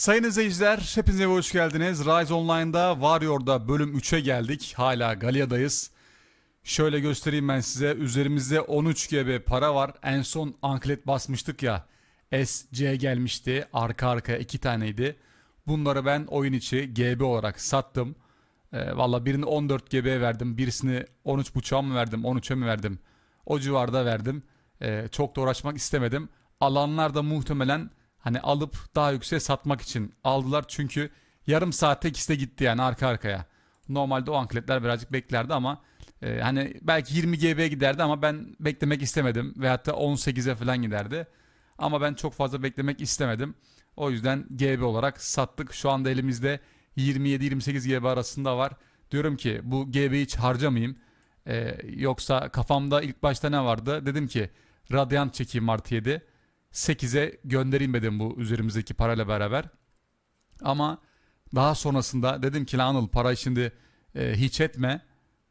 Sayın izleyiciler, hepinize hoş geldiniz. Rise Online'da Warrior'da bölüm 3'e geldik. Hala Galia'dayız. Şöyle göstereyim ben size. Üzerimizde 13 GB para var. En son anklet basmıştık ya. SC gelmişti. Arka arkaya iki taneydi. Bunları ben oyun içi GB olarak sattım. Ee, Valla birini 14 GB verdim. Birisini 13.5'a mı verdim, 13'e mi verdim? O civarda verdim. Ee, çok da uğraşmak istemedim. Alanlar da muhtemelen hani alıp daha yükseğe satmak için aldılar. Çünkü yarım saatte ikisi de gitti yani arka arkaya. Normalde o ankletler birazcık beklerdi ama e, hani belki 20 GB'ye giderdi ama ben beklemek istemedim. Veyahut da 18'e falan giderdi. Ama ben çok fazla beklemek istemedim. O yüzden GB olarak sattık. Şu anda elimizde 27-28 GB arasında var. Diyorum ki bu GB'yi hiç harcamayayım. Ee, yoksa kafamda ilk başta ne vardı? Dedim ki Radiant çekeyim artı 7. 8'e göndereyim dedim bu üzerimizdeki parayla beraber. Ama daha sonrasında dedim ki lan Anıl parayı şimdi e, hiç etme.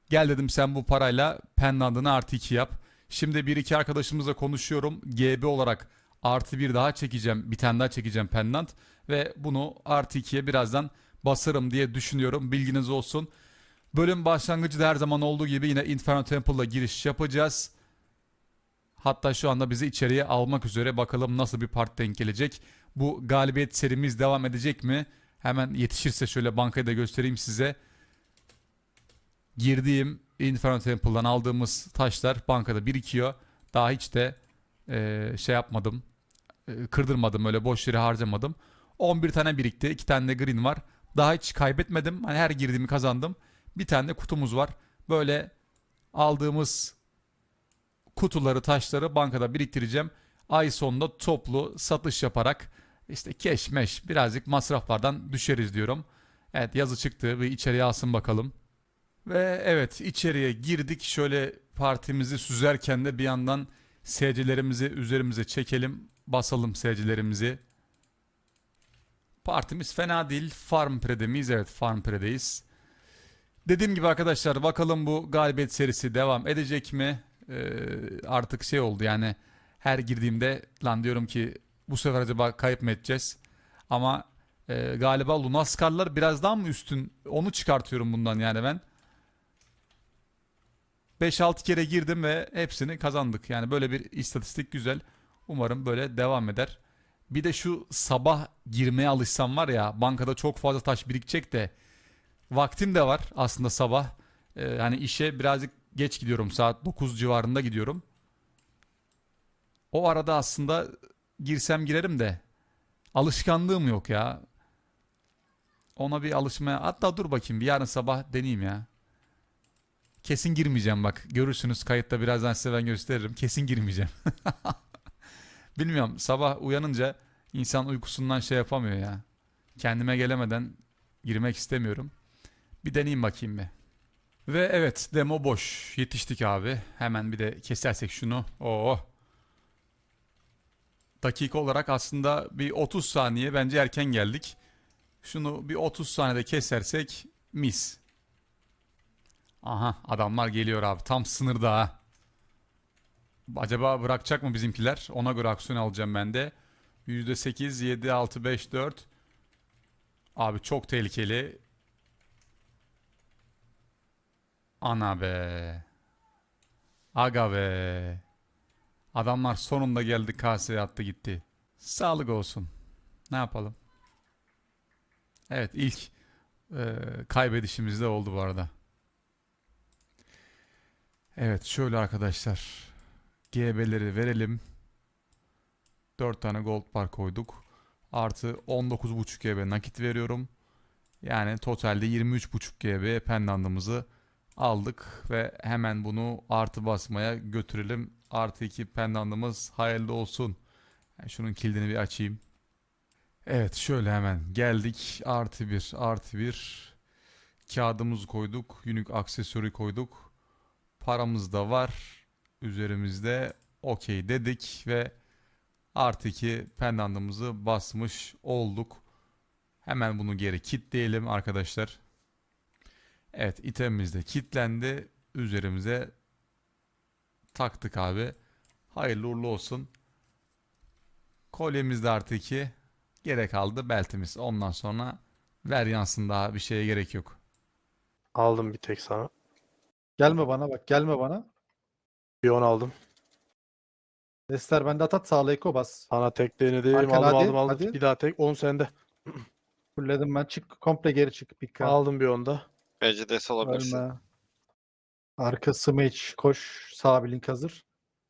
Gel dedim sen bu parayla pendantını artı 2 yap. Şimdi bir iki arkadaşımızla konuşuyorum. GB olarak artı bir daha çekeceğim. Bir tane daha çekeceğim pendant. Ve bunu artı 2'ye birazdan basarım diye düşünüyorum. Bilginiz olsun. Bölüm başlangıcı da her zaman olduğu gibi yine Inferno Temple'la giriş yapacağız. Hatta şu anda bizi içeriye almak üzere bakalım nasıl bir part denk gelecek. Bu galibiyet serimiz devam edecek mi? Hemen yetişirse şöyle bankayı da göstereyim size. Girdiğim Inferno Temple'dan aldığımız taşlar bankada birikiyor. Daha hiç de eee, şey yapmadım. eee, kırdırmadım öyle boş yere harcamadım. 11 tane birikti. 2 tane de green var. Daha hiç kaybetmedim. Hani her girdiğimi kazandım. Bir tane de kutumuz var. Böyle aldığımız kutuları, taşları bankada biriktireceğim. Ay sonunda toplu satış yaparak işte keş meş birazcık masraflardan düşeriz diyorum. Evet yazı çıktı ve içeriye alsın bakalım. Ve evet içeriye girdik. Şöyle partimizi süzerken de bir yandan seyircilerimizi üzerimize çekelim. Basalım seyircilerimizi. Partimiz fena değil. Farm Pre'de miyiz? Evet Farm Pre'deyiz. Dediğim gibi arkadaşlar bakalım bu galibiyet serisi devam edecek mi? Ee, artık şey oldu yani her girdiğimde lan diyorum ki bu sefer acaba kayıp mı edeceğiz? Ama e, galiba Lunaskarlar biraz daha mı üstün? Onu çıkartıyorum bundan yani ben. 5-6 kere girdim ve hepsini kazandık. Yani böyle bir istatistik güzel. Umarım böyle devam eder. Bir de şu sabah girmeye alışsam var ya bankada çok fazla taş birikecek de vaktim de var aslında sabah. Ee, hani işe birazcık geç gidiyorum saat 9 civarında gidiyorum. O arada aslında girsem girerim de alışkanlığım yok ya. Ona bir alışmaya hatta dur bakayım bir yarın sabah deneyeyim ya. Kesin girmeyeceğim bak. Görürsünüz kayıtta birazdan size ben gösteririm. Kesin girmeyeceğim. Bilmiyorum sabah uyanınca insan uykusundan şey yapamıyor ya. Kendime gelemeden girmek istemiyorum. Bir deneyeyim bakayım bir. Ve evet demo boş. Yetiştik abi. Hemen bir de kesersek şunu. Oo. Dakika olarak aslında bir 30 saniye bence erken geldik. Şunu bir 30 saniyede kesersek mis. Aha adamlar geliyor abi. Tam sınırda. Acaba bırakacak mı bizimkiler? Ona göre aksiyon alacağım ben de. %8, 7, 6, 5, 4. Abi çok tehlikeli. Ana be. Aga be. Adamlar sonunda geldi kaseye attı gitti. Sağlık olsun. Ne yapalım? Evet ilk e, kaybedişimiz de oldu bu arada. Evet şöyle arkadaşlar. GB'leri verelim. 4 tane gold bar koyduk. Artı 19.5 GB nakit veriyorum. Yani totalde 23.5 GB pendantımızı aldık ve hemen bunu artı basmaya götürelim. Artı 2 pendantımız hayırlı olsun. Yani şunun kilidini bir açayım. Evet şöyle hemen geldik. Artı 1 artı 1 kağıdımızı koyduk. Unique aksesuarı koyduk. Paramız da var. Üzerimizde okey dedik ve artı 2 pendantımızı basmış olduk. Hemen bunu geri kilitleyelim arkadaşlar. Evet itemimiz de kilitlendi. Üzerimize taktık abi. Hayırlı uğurlu olsun. Kolyemiz de artı 2. Gerek kaldı beltimiz. Ondan sonra ver yansın daha bir şeye gerek yok. Aldım bir tek sana. Gelme bana bak gelme bana. Bir 10 aldım. Destler bende atat sağla eko bas. Sana tek denedim. Arkan aldım hadi, aldım aldım. hadi. Bir daha tek. 10 sende. Fulledim ben çık komple geri çık. Pika. Aldım bir 10 PCDS olabilirsin. Ölme. Arkası mage koş. Sağ bir link hazır.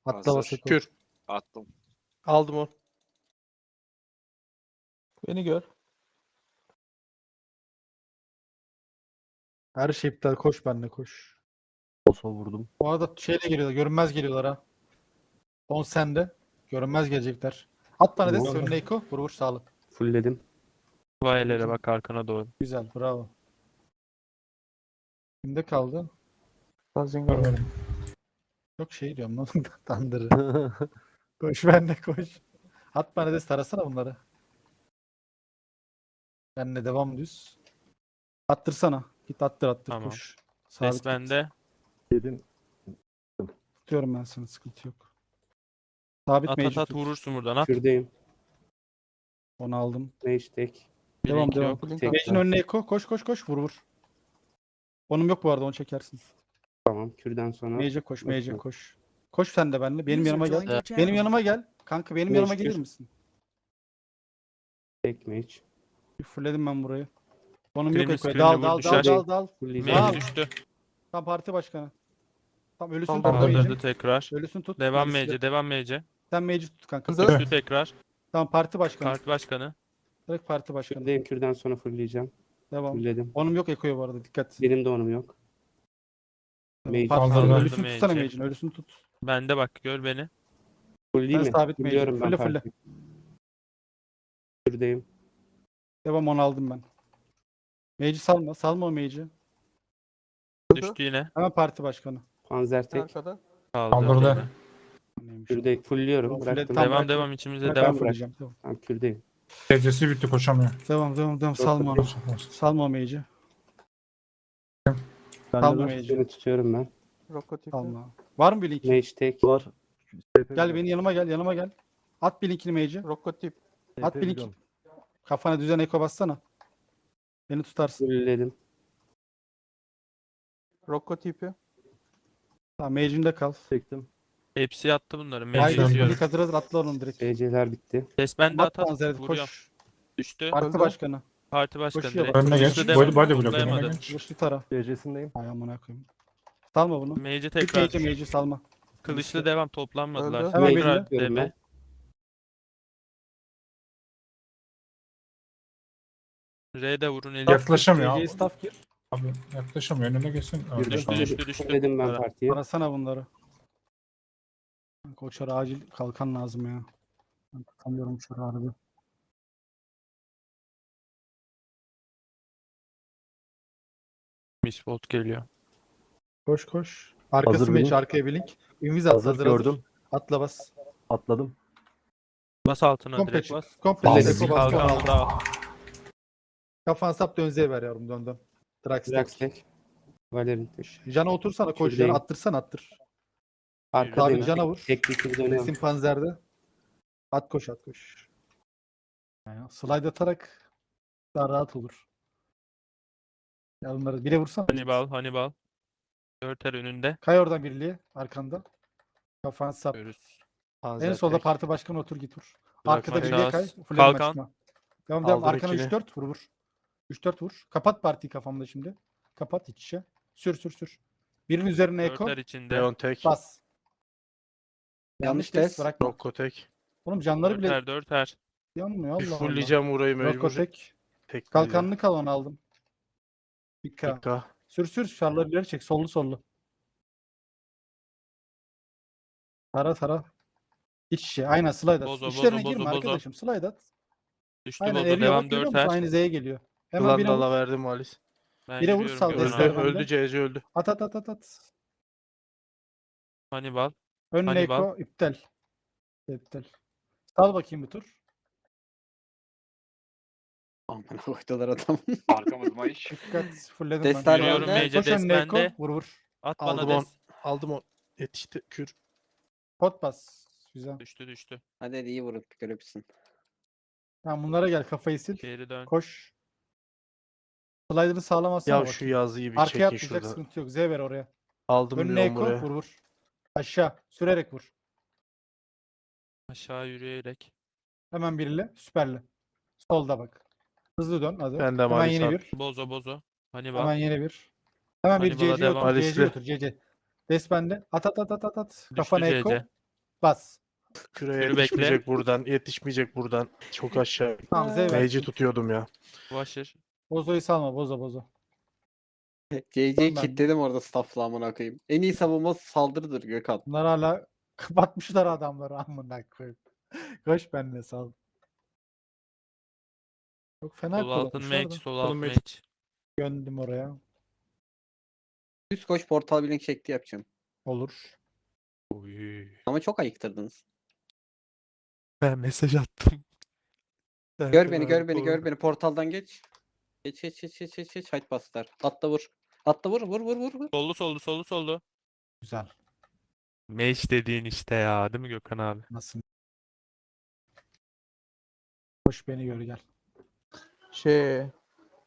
Atla Hazır. bas eko. Kür. Attım. Aldım 10. Beni gör. Her şey iptal koş benle koş. Olsa vurdum. Bu arada şeyle geliyorlar. Görünmez geliyorlar ha. 10 sende. Görünmez gelecekler. At bana des Tamam. önüne eko. Vur vur sağlık. Fullledim. Vayelere bak arkana doğru. Güzel bravo. Kimde kaldı? Yok şey diyorum lan. Tandırı. Koş benle koş. At bana des tarasana bunları. Benle devam düz. Attırsana. Git attır attır Tamam. koş. Sabit Ses git. bende. Yedin. Tutuyorum ben sana sıkıntı yok. Sabit At mage at at tut. vurursun buradan at. Kürdeyim. Onu aldım. Mage tek. Devam devam. yok. Tek Mage'in önüne eko. Koş koş koş vur vur. Onun yok bu arada onu çekersin. Tamam. Kürden sonra. Mage'e koş, Bakıyorum. koş. Koş sen de benimle. Benim yanıma gel. Benim yanıma gel. Kanka benim yanıma gelir misin? Tek mage. Bir fulledim ben burayı. Onun yok Kremi ekoya. screen'le Dal vur, dal dal düşer. dal dal. Fullleyeceğim. Al. Mage düştü. Tam parti başkanı. Tam ölüsün tut Tamam. Kaldırdı tekrar. Ölüsün tut. Devam MC, devam MC. Sen Mage'i tut kanka. Düştü tekrar. Tamam parti başkanı. Kart başkanı. Direkt parti başkanı. Kürdeyim. Kürden sonra fullleyeceğim. Devam. Fullledim. Onun yok ekoya bu arada dikkat. Benim de onum yok. Mage. Parti- Kaldırdı Ölüsünü tutsana Mage'i. Mage'in. Ölüsünü tut. Bende bak gör beni. Fullleyeyim Ben mi? sabit mage'im. Fulliyorum ben Fulle, fulle. Kürdeyim. Devam onu aldım ben. Mage'i salma. Salma o Mage'i. Düştü yine. Hemen parti başkanı. Panzer tek. Kaldırdı. Neymiş? Kürde fulliyorum. Tamam, Bıraktım. fulledim. Tamam, Devam bırak. devam içimizde Ben devam. fulleyeceğim. Devam. Tamam kürdeyim. Derecesi bitti koşamıyor. Devam devam devam. Salma onu. Salma Mage'i. Salma Mage'i. Seni tutuyorum ben. Salma. Var mı bir link? Mage tek. Var. Gel benim yanıma gel. Yanıma gel. At bir linkini Mage'i. Rokotip. At bir link. Kafana düzen eko bassana. Beni tutarsın. Fullledim. Rokotipi. Tamam Mage'inde kal. Çektim. Hepsi yattı bunların. Mage Haydi izliyorum. link hazır hazır atla onu direkt. DC'ler bitti. Ses bende Bat at at. panzeri Vuruyorum. koş. Düştü. Parti başkanı. Parti başkanı Koşuyor direkt. Önüne geç. Düştü Body, devam. body önüne geç. Kılıçlı tara. DC'sindeyim. Ay amına koyayım. Salma bunu. Mage'i Tek tekrar. Mage'i Mage'i salma. Kılıçlı devam toplanmadılar. Öldü. Hemen Tekrar belli. Görme. DB. R'de vurun eli. Yaklaşamıyor. CC staff gir. Abi yaklaşamıyor. Önüne geçsin. Girdim. Düştü tamam. düştü düştü. Fulledim ben Para. partiyi. Arasana bunları. Koçara acil kalkan lazım ya. Ben tutamıyorum şu harbi. Misbolt geliyor. Koş koş. Arkası Hazır benim. arkaya bir link. Ünviz at. Hazır gördüm. Atla bas. Atladım. Bas altına Komple direkt bas. Komple bas. Kalkan da Kafan sap dönzeye ver yavrum dön dön. Drax Drax tek. tek. Valerin tek. Jana otursana koş. Jana attırsan attır. Arkadayım. Abi cana vur. Tek bir tur dönüyorum. Resim panzerde. At koş at koş. Yani slide atarak daha rahat olur. Ya bunları bire vursan. Hannibal Hannibal. Dörter önünde. Kay oradan birliğe arkanda. Kafan sap. Görürüz. En solda parti başkanı otur git vur. Arkada birliğe kay. Şans. Full Kalkan. Devam devam. Aldım Arkana ikili. 3-4 vur vur. 3-4 vur. Kapat partiyi kafamda şimdi. Kapat iç içe. Sür sür sür. Birinin üzerine eko. Dörter içinde. Leon tek. Bas. Yanlış des. bırakma. Rokko tek. Oğlum canları bile Dörter dörter. yanmıyor Bir Allah Allah. fullleyeceğim burayı mecbur. Rocco tek. Tek Kalkanını kal onu aldım. Dikkat. Dakika. Sür sür şarları ileri çek. Sollu sollu. Tara tara. İç içe. Aynen slide at. Bozo, İçlerine bozo, girme bozo, bozo. arkadaşım. Slide at. Düştü Aynen bozu. eriyor Devam bak görüyor musun? dörter. Aynı Z'ye geliyor. Hemen birine Glandal'a vur. verdim Valis. Ben Bire vur, yürüyorum, sal, Öldü. Destek abi. bende. Öldü CC öldü. At at at at at. Hannibal. Önüne Hannibal. eko iptal. İptal. Sal bakayım bir tur. Aman koydular adam. Arkamız mayış. Dikkat. Fullledim Destar ben. Yürüyorum bende. Mage'e Koş. Vur vur. At bana Aldım on. des. Aldım o. Yetişti. Kür. Pot bas. Güzel. Düştü düştü. Hadi hadi iyi vurun. Görebilsin. Tamam bunlara gel kafayı sil. Geri dön. Koş. Slider'ı sağlamazsana Ya bak. şu yazıyı bir Arkaya çekin atlayacak şurada. sıkıntı yok. Z ver oraya. Aldım eko buraya. vur vur. Aşağı sürerek vur. Aşağı yürüyerek. Hemen biriyle süperle. Solda bak. Hızlı dön hadi. Ben de Hemen yeni bir. Bozo bozo. Hannibal. Hemen yeni bir. Hemen bir Hannibal'a CC devam. otur. CC otur. CC. Des bende. At at at at at at. Düştü Kafana eko. CC. Bas. Küre Yürü bekle. yetişmeyecek buradan. Yetişmeyecek buradan. Çok aşağı. Tamam Z ver. Mage'i tutuyordum ya. Washer. Bozo'yu salma. Bozo bozo. CC'yi Ben- kilitledim orada staffla amına koyayım. En iyi savunma saldırıdır Gökhan. Bunlar hala kapatmışlar adamları amına koyayım. Koş benimle sal. Çok fena Sol altın kullanmışlar da. Sol alt Oğlum mage. mage. Gönderdim oraya. Düz koş portal blink şekli yapacağım. Olur. Ama çok ayıktırdınız. Ben mesaj attım. Gör beni gör beni gör beni portaldan geç. Geç geç geç geç geç geç hayt bastılar. Atla vur. Atla vur vur vur vur. vur. Soldu soldu soldu soldu. Güzel. Mage dediğin işte ya değil mi Gökhan abi? Nasıl? Koş beni gör gel. Şey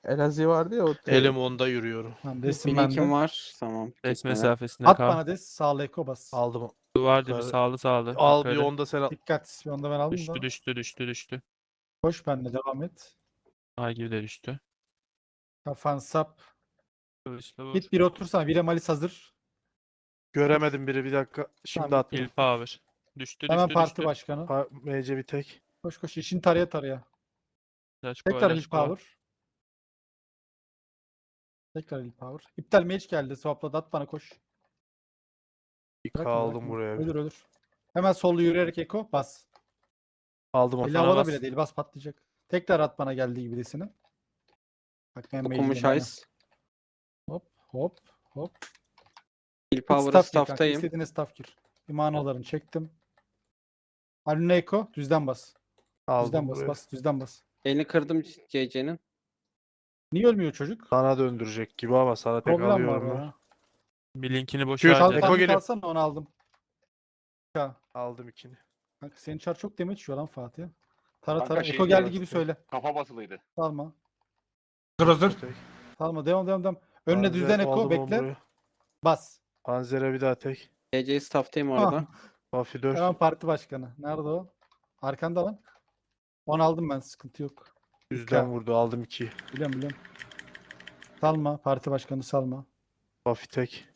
Elazığ vardı ya o Elim onda yürüyorum. Tamam desin bende. linkim var. Tamam. Res gitme. mesafesine At kal. bana des. Sağla eko bas. Aldım. Duvar dibi Yukarı. sağlı sağlı. Al bir yukarı. onda sen al. Dikkat. Bir onda ben aldım Düştü da. düştü düştü düştü. Koş benimle devam et. Ay gibi de düştü. Kafan sap. Kılıçla vur. Git bir otursana. Bire malis hazır. Göremedim biri bir dakika. Şimdi Tamam, attım. Kill power. Düştü Hemen düştü parti düştü. başkanı. Pa- MC bir tek. Koş koş. işin taraya taraya. Tekrar koy, il flash koy. power. Tekrar il power. İptal mage geldi. Swapladı at bana koş. Bırakma, Kaldım bırakma. buraya. bir. Ölür ölür. Hemen sollu yürüyerek eko bas. Aldım Eli onu. Sana havada bas. bile değil bas patlayacak. Tekrar at bana geldiği gibi desini. Bak ben Dokunmuş aynen. ice. Hop hop. Kill kanka, staff'tayım. İstediğine staff gir. Bir manalarını çektim. Alüne eko düzden bas. Aldım Düzden bas buraya. bas düzden bas. Elini kırdım CC'nin. Niye ölmüyor çocuk? Sana döndürecek gibi ama sana tek Problem var alıyorum. ben. ya. Bir linkini boşa Kal, harcadı. Eko Eko geliyor. kalsana onu aldım. Ya, Aldım ikini. kanka senin çar çok damage yiyor lan Fatih. Tara Kanka tara. şey Eko geldi gibi söyle. Kafa basılıydı. Salma. Hazır hazır. Tek. Salma devam devam devam. Önüne Panzer- düzden eko aldım onu bekle. buraya. Bas. Panzer'e bir daha tek. CC'yi staff'tayım orada. Buffy 4. Hemen parti başkanı. Nerede o? Arkanda lan. 10 aldım ben sıkıntı yok. Yüzden vurdu. Aldım 2. Biliyorum biliyorum. Salma. Parti başkanı salma. Buffy tek.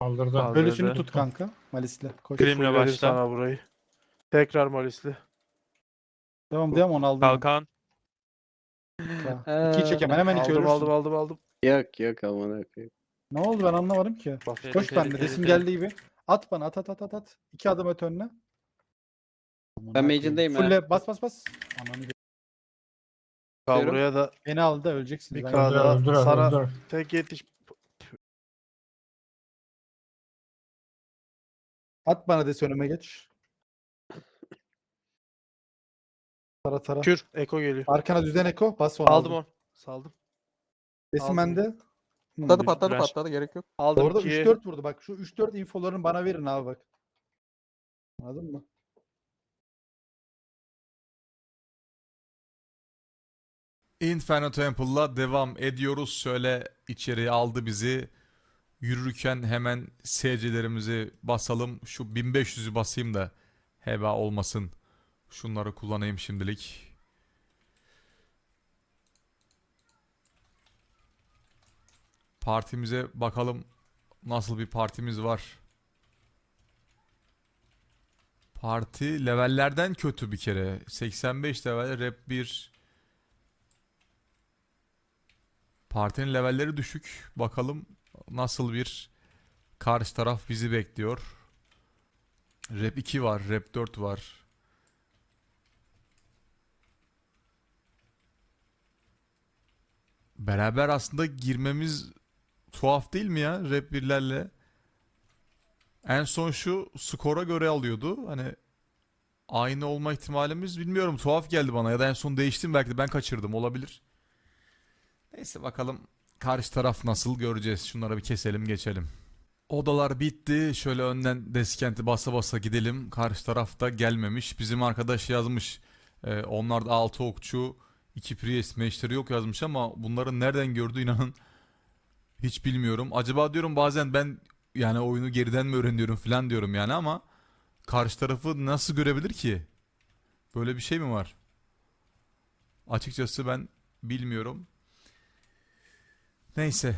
Kaldırdı. Kaldırdı. Ölüsünü tut kanka. Malis'le. Koş. Fulledim başla. sana burayı. Tekrar Malisli. Devam devam 10 aldım. Kalkan. Kanka. İkiyi çek hemen hemen iki Aldım ölürsün. aldım aldım aldım. Yok yok amına koyayım. Ne oldu ben anlamadım ki. Buffy. Koş bende. Desim tehlikeli. geldiği gibi. At bana at at at at at. İki adım öte önüne. Ben mage'indeyim ha. Fulle bas bas bas. Ananı Ka Diyorum. buraya da Beni aldı öleceksin. Bir kağıt- öldüm. Öldür, öldür, Sana- öldür. tek yetiş. At bana des önüme geç. Tara tara. Kür. Eko geliyor. Arkana düzen eko. Bas onu. Aldım onu. Saldım. Aldım. bende. Hı, patladı patladı patladı gerek yok. Aldım Orada 2'yi. 3-4 vurdu. Bak şu 3-4 infolarını bana verin abi bak. Anladın mı? Inferno Temple'la devam ediyoruz. Şöyle içeriye aldı bizi. Yürürken hemen SC'lerimizi basalım. Şu 1500'ü basayım da heba olmasın. Şunları kullanayım şimdilik. Partimize bakalım nasıl bir partimiz var. Parti levellerden kötü bir kere. 85 level rap 1 Partinin levelleri düşük. Bakalım nasıl bir karşı taraf bizi bekliyor. Rap 2 var, Rap 4 var. Beraber aslında girmemiz tuhaf değil mi ya Rap 1'lerle? En son şu skora göre alıyordu. Hani aynı olma ihtimalimiz bilmiyorum. Tuhaf geldi bana ya da en son değiştim belki de ben kaçırdım olabilir. Neyse bakalım karşı taraf nasıl göreceğiz. Şunları bir keselim geçelim. Odalar bitti. Şöyle önden deskenti basa basa gidelim. Karşı taraf da gelmemiş. Bizim arkadaş yazmış. Ee, onlar da 6 okçu, 2 Priest meşleri yok yazmış ama bunların nereden gördüğü inanın hiç bilmiyorum. Acaba diyorum bazen ben yani oyunu geriden mi öğreniyorum falan diyorum yani ama karşı tarafı nasıl görebilir ki? Böyle bir şey mi var? Açıkçası ben bilmiyorum. Neyse.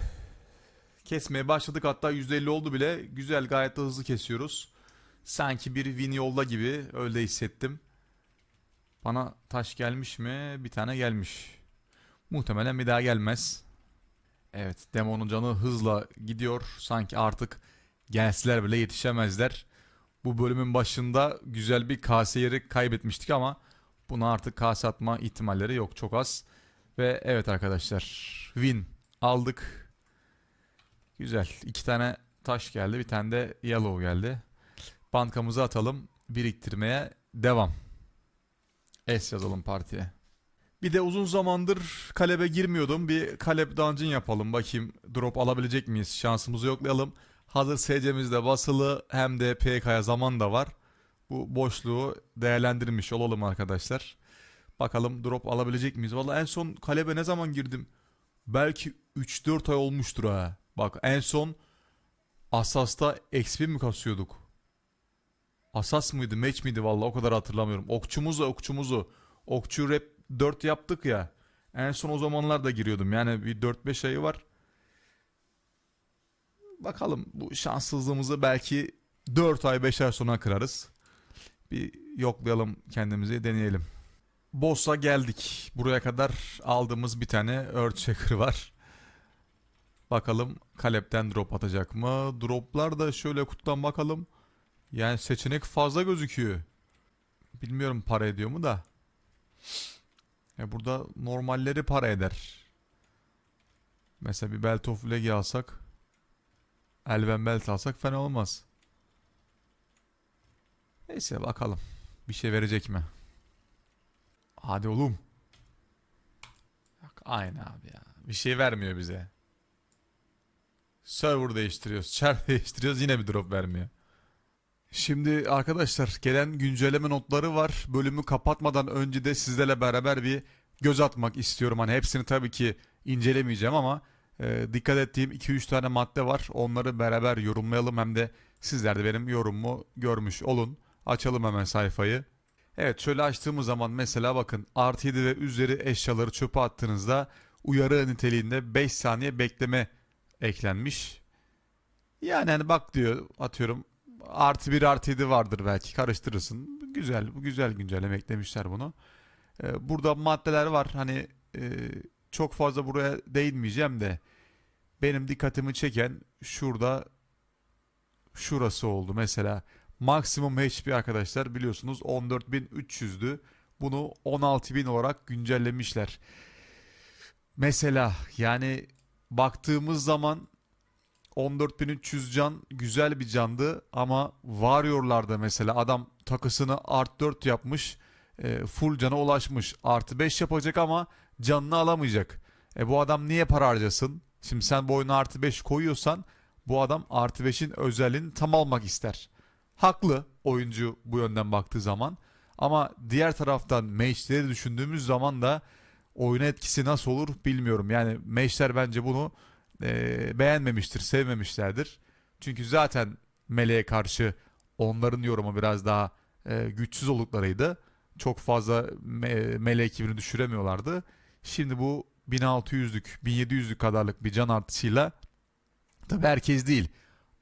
Kesmeye başladık hatta %50 oldu bile. Güzel gayet de hızlı kesiyoruz. Sanki bir win yolda gibi öyle hissettim. Bana taş gelmiş mi? Bir tane gelmiş. Muhtemelen bir daha gelmez. Evet demonun canı hızla gidiyor. Sanki artık gelseler bile yetişemezler. Bu bölümün başında güzel bir kase yeri kaybetmiştik ama buna artık kase atma ihtimalleri yok çok az. Ve evet arkadaşlar win aldık. Güzel. iki tane taş geldi. Bir tane de yellow geldi. Bankamızı atalım. Biriktirmeye devam. S yazalım partiye. Bir de uzun zamandır kalebe girmiyordum. Bir kalep dungeon yapalım. Bakayım drop alabilecek miyiz? Şansımızı yoklayalım. Hazır SC'mizde basılı hem de PK'ya zaman da var. Bu boşluğu değerlendirmiş olalım arkadaşlar. Bakalım drop alabilecek miyiz? Valla en son kalebe ne zaman girdim? Belki 3-4 ay olmuştur ha. Bak en son Asas'ta XP mi kasıyorduk? Asas mıydı, match miydi valla o kadar hatırlamıyorum. Okçumuzu, okçumuzu. Okçu rap 4 yaptık ya. En son o zamanlar da giriyordum. Yani bir 4-5 ayı var. Bakalım bu şanssızlığımızı belki 4 ay 5 ay sonra kırarız. Bir yoklayalım kendimizi deneyelim. Boss'a geldik. Buraya kadar aldığımız bir tane Earthshaker var. Bakalım Kalep'ten drop atacak mı? Droplar da şöyle kutudan bakalım. Yani seçenek fazla gözüküyor. Bilmiyorum para ediyor mu da. E burada normalleri para eder. Mesela bir Belt of Legi alsak. Elven Belt alsak fena olmaz. Neyse bakalım. Bir şey verecek mi? Hadi oğlum. Yok, aynı abi ya. Bir şey vermiyor bize. Server değiştiriyoruz. Char değiştiriyoruz yine bir drop vermiyor. Şimdi arkadaşlar gelen güncelleme notları var. Bölümü kapatmadan önce de sizlerle beraber bir göz atmak istiyorum. Hani hepsini tabii ki incelemeyeceğim ama e, dikkat ettiğim 2-3 tane madde var. Onları beraber yorumlayalım hem de sizler de benim yorumumu görmüş olun. Açalım hemen sayfayı. Evet şöyle açtığımız zaman mesela bakın artı 7 ve üzeri eşyaları çöpe attığınızda uyarı niteliğinde 5 saniye bekleme eklenmiş. Yani hani bak diyor atıyorum artı 1 artı 7 vardır belki karıştırırsın. Güzel bu güzel güncelleme eklemişler bunu. Ee, burada maddeler var hani e, çok fazla buraya değinmeyeceğim de benim dikkatimi çeken şurada şurası oldu mesela maksimum HP arkadaşlar biliyorsunuz 14.300'dü bunu 16.000 olarak güncellemişler. Mesela yani baktığımız zaman 14.300 can güzel bir candı ama Warrior'larda mesela adam takısını art 4 yapmış e, full cana ulaşmış artı 5 yapacak ama canını alamayacak. E bu adam niye para harcasın? Şimdi sen bu oyuna artı 5 koyuyorsan bu adam artı 5'in özelliğini tam almak ister. Haklı oyuncu bu yönden baktığı zaman ama diğer taraftan mage'leri düşündüğümüz zaman da oyuna etkisi nasıl olur bilmiyorum. Yani mage'ler bence bunu e, beğenmemiştir, sevmemişlerdir. Çünkü zaten meleğe karşı onların yorumu biraz daha e, güçsüz olduklarıydı. Çok fazla me- mele ekibini düşüremiyorlardı. Şimdi bu 1600'lük, 1700'lük kadarlık bir can artışıyla tabi herkes değil.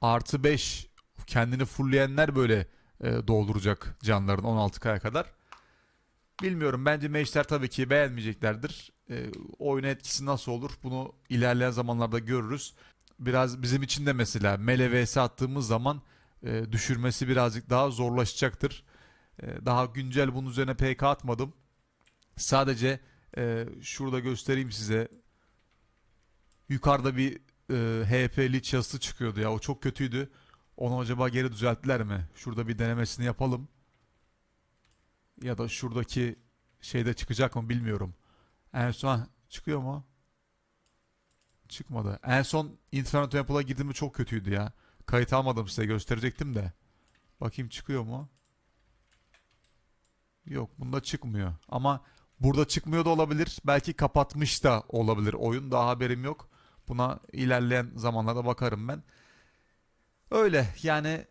Artı 5 kendini fullleyenler böyle e, dolduracak canların 16K'ya kadar. Bilmiyorum bence meşler tabii ki beğenmeyeceklerdir. E, oyuna etkisi nasıl olur bunu ilerleyen zamanlarda görürüz. Biraz bizim için de mesela mele vs attığımız zaman e, düşürmesi birazcık daha zorlaşacaktır. E, daha güncel bunun üzerine PK atmadım. Sadece e, şurada göstereyim size. Yukarıda bir e, HP lich yazısı çıkıyordu ya o çok kötüydü. Onu acaba geri düzelttiler mi? Şurada bir denemesini yapalım. Ya da şuradaki şeyde çıkacak mı bilmiyorum. En son çıkıyor mu? Çıkmadı. En son Inferno Temple'a girdiğimde çok kötüydü ya. Kayıt almadım size gösterecektim de. Bakayım çıkıyor mu? Yok bunda çıkmıyor. Ama burada çıkmıyor da olabilir. Belki kapatmış da olabilir oyun. Daha haberim yok. Buna ilerleyen zamanlarda bakarım ben. Öyle yani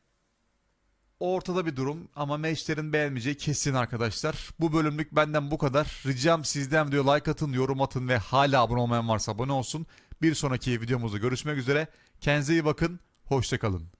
ortada bir durum ama meşlerin beğenmeyeceği kesin arkadaşlar. Bu bölümlük benden bu kadar. Ricam sizden video like atın, yorum atın ve hala abone olmayan varsa abone olsun. Bir sonraki videomuzda görüşmek üzere. Kendinize iyi bakın. Hoşçakalın.